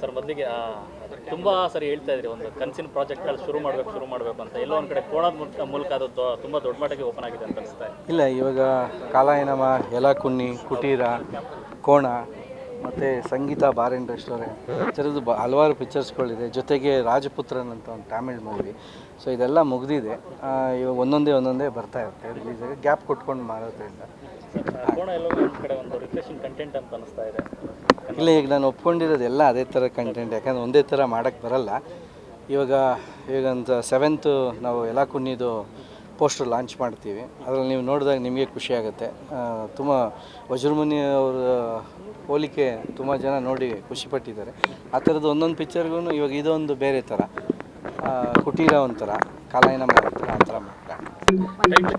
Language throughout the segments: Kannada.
ಸರ್ ಮೊದಲಿಗೆ ತುಂಬ ಸರಿ ಹೇಳ್ತಾ ಇದ್ರಿ. ಒಂದು ಕನಸಿನ ಪ್ರಾಜೆಕ್ಟ್ಗಳು ಶುರು ಮಾಡಬೇಕು ಶುರು ಮಾಡಬೇಕು ಅಂತ. ಎಲ್ಲೋ ಒಂದು ಕಡೆ ಕೋಣದ ಮೂಲಕ ಅದು ತುಂಬ ದೊಡ್ಡ ಮಟ್ಟಿಗೆ ಓಪನ್ ಆಗಿದೆ ಅಂತ ಅನಿಸ್ತಾ ಇಲ್ಲ, ಇವಾಗ ಕಾಲಾಯನಮ, ಯಲಕುನ್ನಿ, ಕುಟೀರ, ಕೋಣ ಮತ್ತು ಸಂಗೀತ ಬಾರ್ ಆ್ಯಂಡ್ ರೆಸ್ಟೋರೆಂಟ್ ಥರದ್ದು ಬ ಹಲವಾರು ಪಿಕ್ಚರ್ಸ್ಗಳಿದೆ ಜೊತೆಗೆ ರಾಜಪುತ್ರನ್ ಅಂತ ಒಂದು ತಮಿಳ್ ಮೂವಿ ಸೊ ಇದೆಲ್ಲ ಮುಗಿದಿದೆ. ಇವಾಗ ಒಂದೊಂದೇ ಒಂದೊಂದೇ ಬರ್ತಾ ಇರುತ್ತೆ. ರಿಲೀಸ್ ಗ್ಯಾಪ್ ಕೊಟ್ಕೊಂಡು ಮಾಡೋದ್ರಿಂದ ಎಲ್ಲೋ ಇಲ್ಲ ಈಗ ನಾನು ಒಪ್ಕೊಂಡಿರೋದೆಲ್ಲ ಅದೇ ಥರ ಕಂಟೆಂಟ್ ಯಾಕಂದ್ರೆ ಒಂದೇ ಥರ ಮಾಡೋಕ್ಕೆ ಬರಲ್ಲ. ಇವಾಗ ಈಗ ಒಂದು ಸೆವೆಂತು ನಾವು ಎಲ್ಲ ಕುನ್ನಿದು ಪೋಸ್ಟರ್ ಲಾಂಚ್ ಮಾಡ್ತೀವಿ. ಅದರಲ್ಲಿ ನೀವು ನೋಡಿದಾಗ ನಿಮಗೆ ಖುಷಿಯಾಗುತ್ತೆ ತುಂಬ ವಜ್ರಮುನಿ ಅವರ ಹೋಲಿಕೆ ತುಂಬ ಜನ ನೋಡಿ ಖುಷಿಪಟ್ಟಿದ್ದಾರೆ. ಆ ಥರದ್ದು ಒಂದೊಂದು ಪಿಕ್ಚರ್ಗೂ ಇವಾಗ ಇದೊಂದು ಬೇರೆ ಥರ. ಕುಟೀರ ಒಂಥರ ಕಾಲಾಯನ ಮಾಡ್ತಾರೆ ಆ ಥರ ಮಾಡ್ತಾರೆ.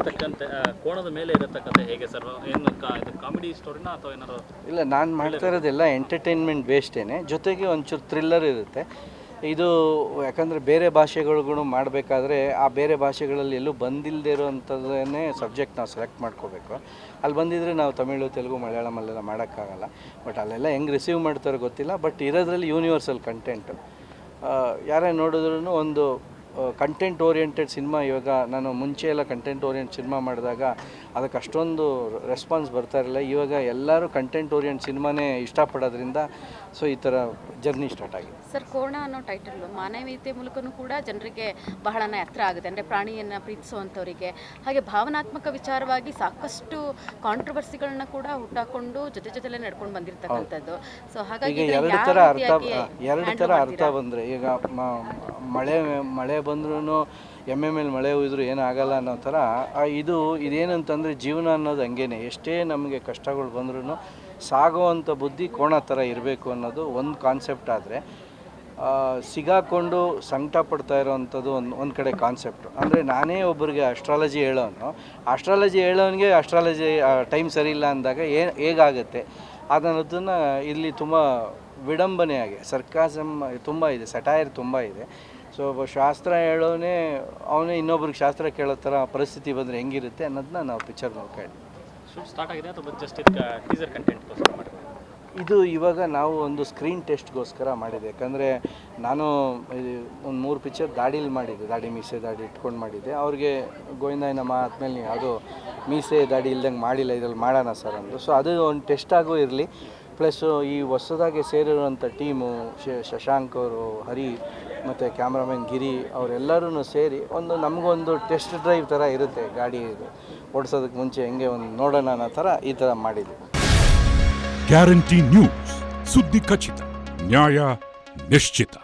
ತಕ್ಕಂತೆ ಕೋಣದ ಮೇಲೆ ಇರತಕ್ಕಂತೆ ಹೇಗೆ ಸರ್? ಏನು ಕಾಮಿಡಿ ಸ್ಟೋರಿನ ಅಥವಾ ಏನಾದ್ರು ಇಲ್ಲ ನಾನು ಮಾಡ್ತಾ ಇರೋದೆಲ್ಲ ಎಂಟರ್ಟೈನ್ಮೆಂಟ್ ಬೇಸ್ಡೇನೆ ಜೊತೆಗೆ ಒಂಚೂರು ಥ್ರಿಲ್ಲರ್ ಇರುತ್ತೆ. ಇದು ಯಾಕಂದರೆ ಬೇರೆ ಭಾಷೆಗಳಿಗೂ ಮಾಡಬೇಕಾದ್ರೆ ಆ ಬೇರೆ ಭಾಷೆಗಳಲ್ಲಿ ಎಲ್ಲೂ ಬಂದಿಲ್ಲದೆ ಇರೋವಂಥದ್ದನ್ನೇ ಸಬ್ಜೆಕ್ಟ್ ನಾವು ಸೆಲೆಕ್ಟ್ ಮಾಡ್ಕೋಬೇಕು. ಅಲ್ಲಿ ಬಂದಿದ್ರೆ ನಾವು ತಮಿಳು, ತೆಲುಗು ಮಲಯಾಳಮಲ್ಲೆಲ್ಲ ಮಾಡೋಕ್ಕಾಗಲ್ಲ. ಬಟ್ ಅಲ್ಲೆಲ್ಲ ಹೆಂಗೆ ರಿಸೀವ್ ಮಾಡ್ತಾರೋ ಗೊತ್ತಿಲ್ಲ. ಬಟ್ ಇರೋದ್ರಲ್ಲಿ ಯೂನಿವರ್ಸಲ್ ಕಂಟೆಂಟು ಯಾರೇ ನೋಡಿದ್ರೂ ಒಂದು ಕಂಟೆಂಟ್ ಓರಿಯೆಂಟೆಡ್ ಸಿನಿಮಾ ಇವಾಗ ನಾನು ಮುಂಚೆ ಎಲ್ಲ ಕಂಟೆಂಟ್ ಓರಿಯೆಂಟ್ ಸಿನಿಮಾ ಮಾಡಿದಾಗ ಅದಕ್ಕೆ ಅಷ್ಟೊಂದು ರೆಸ್ಪಾನ್ಸ್ ಬರ್ತಾ ಇರಲಿಲ್ಲ. ಇವಾಗ ಎಲ್ಲರೂ ಕಂಟೆಂಟ್ ಓರಿಯೆಂಟ್ ಸಿನಿಮಾನೇ ಇಷ್ಟಪಡೋದ್ರಿಂದ ಸೊ ಈ ಥರ ಜರ್ನಿ ಸ್ಟಾರ್ಟ್ ಆಗಿದೆ. ಸರ್ ಕೋಣ ಅನ್ನೋ ಟೈಟಲ್ ಮಾನವೀಯತೆ ಮೂಲಕನೂ ಕೂಡ ಜನರಿಗೆ ಬಹಳನೇ ಹತ್ರ ಆಗುತ್ತೆ. ಅಂದರೆ ಪ್ರಾಣಿಯನ್ನು ಪ್ರೀತಿಸುವಂಥವರಿಗೆ. ಹಾಗೆ ಭಾವನಾತ್ಮಕ ವಿಚಾರವಾಗಿ ಸಾಕಷ್ಟು ಕಾಂಟ್ರವರ್ಸಿಗಳನ್ನ ಕೂಡ ಹುಟ್ಟಾಕೊಂಡು ಜೊತೆ ಜೊತೆಲೇ ನಡ್ಕೊಂಡು ಬಂದಿರ್ತಕ್ಕಂಥದ್ದು. ಸೊ ಹಾಗಾಗಿ ಎರಡು ಥರ ಅರ್ಥ ಎರಡು ಥರ ಅರ್ಥ? ಬಂದರೆ ಈಗ ಮಳೆ ಮಳೆ ಬಂದ್ರೂ ಎಮ್ಮೆ ಮೇಲೆ ಮಳೆ ಹೋಯ್ದ್ರು ಏನಾಗಲ್ಲ ಅನ್ನೋ ಥರ ಇದು ಇದೇನಂತಂದರೆ ಜೀವನ ಅನ್ನೋದು ಹಂಗೇನೆ. ಎಷ್ಟೇ ನಮಗೆ ಕಷ್ಟಗಳು ಬಂದ್ರೂ ಸಾಗುವಂಥ ಬುದ್ಧಿ ಕೋಣ ಥರ ಇರಬೇಕು ಅನ್ನೋದು ಒಂದು ಕಾನ್ಸೆಪ್ಟ್ ಆದರೆ ಸಿಗಾಕೊಂಡು ಸಂಕಟ ಪಡ್ತಾ ಇರೋವಂಥದ್ದು ಒಂದು ಒಂದು ಕಡೆ ಕಾನ್ಸೆಪ್ಟು ಅಂದರೆ ನಾನೇ ಒಬ್ಬರಿಗೆ ಅಸ್ಟ್ರಾಲಜಿ ಹೇಳೋನು. ಅಸ್ಟ್ರಾಲಜಿ ಹೇಳೋನಿಗೆ ಅಸ್ಟ್ರಾಲಜಿ ಟೈಮ್ ಸರಿ ಇಲ್ಲ ಅಂದಾಗ ಏ, ಹೇಗಾಗುತ್ತೆ? ಅದನ್ನೋದನ್ನು ಇಲ್ಲಿ ತುಂಬ ವಿಡಂಬನೆಯಾಗಿ ಸರ್ಕಾಸಮ್ ತುಂಬ ಇದೆ ಸಟೈರ್ ತುಂಬ ಇದೆ. ಸೊ ಒಬ್ಬ ಶಾಸ್ತ್ರ ಹೇಳೋನೇ ಅವನೇ ಇನ್ನೊಬ್ರಿಗೆ ಶಾಸ್ತ್ರ ಕೇಳೋ ಥರ ಪರಿಸ್ಥಿತಿ ಬಂದರೆ ಹೆಂಗಿರುತ್ತೆ ಅನ್ನೋದನ್ನ ನಾವು ಪಿಕ್ಚರ್ ಹೇಳ್ತೀವಿ ಶೂಟ್ ಸ್ಟಾರ್ಟ್ ಆಗಿದೆ ಅಥವಾ ಜಸ್ಟ್ ಟೀಸರ್ ಕಂಟೆಂಟ್ಗೋಸ್ಕರ ಮಾಡಿದೆ ಇದು ಇವಾಗ ನಾವು ಒಂದು ಸ್ಕ್ರೀನ್ ಟೆಸ್ಟ್ಗೋಸ್ಕರ ಮಾಡಿದೆ ಯಾಕಂದರೆ ನಾನು ಒಂದು ಮೂರು ಪಿಕ್ಚರ್ ದಾಡಿಲಿ ಮಾಡಿದ್ದೆ. ದಾಡಿ ಮೀಸೆ ದಾಡಿ ಇಟ್ಕೊಂಡು ಮಾಡಿದ್ದೆ. ಅವ್ರಿಗೆ ಗೋವಿಂದಾಯನಮ್ಮ ಆದಮೇಲೆ ಅದು ಯಾವುದೋ ಮೀಸೆ ದಾಡಿ ಇಲ್ದಂಗೆ ಮಾಡಿಲ್ಲ ಇದ್ರಲ್ಲಿ ಮಾಡೋಣ ಸರ್ ಅಂದರು. ಸೊ ಅದು ಒಂದು ಟೆಸ್ಟ್ ಆಗೋ ಇರಲಿ. ಪ್ಲಸ್ಸು ಈ ಹೊಸದಾಗಿ ಸೇರಿರುವಂಥ ಟೀಮು ಶಶಾಂಕ್ ಅವರು, ಹರಿ ಮತ್ತು ಕ್ಯಾಮ್ರಾಮನ್ ಗಿರಿ ಅವರೆಲ್ಲರೂ ಸೇರಿ ಒಂದು ನಮಗೊಂದು ಟೆಸ್ಟ್ ಡ್ರೈವ್ ಥರ ಇರುತ್ತೆ ಗಾಡಿ ಓಡಿಸೋದಕ್ಕೆ ಮುಂಚೆ ಹೆಂಗೆ ಒಂದು ನೋಡೋಣ ಅನ್ನೋ ಥರ ಈ ಥರ ಮಾಡಿದ್ವಿ. Guarantee news. ಸುದ್ದಿ ಖಚಿತ, ನ್ಯಾಯ ನಿಶ್ಚಿತ.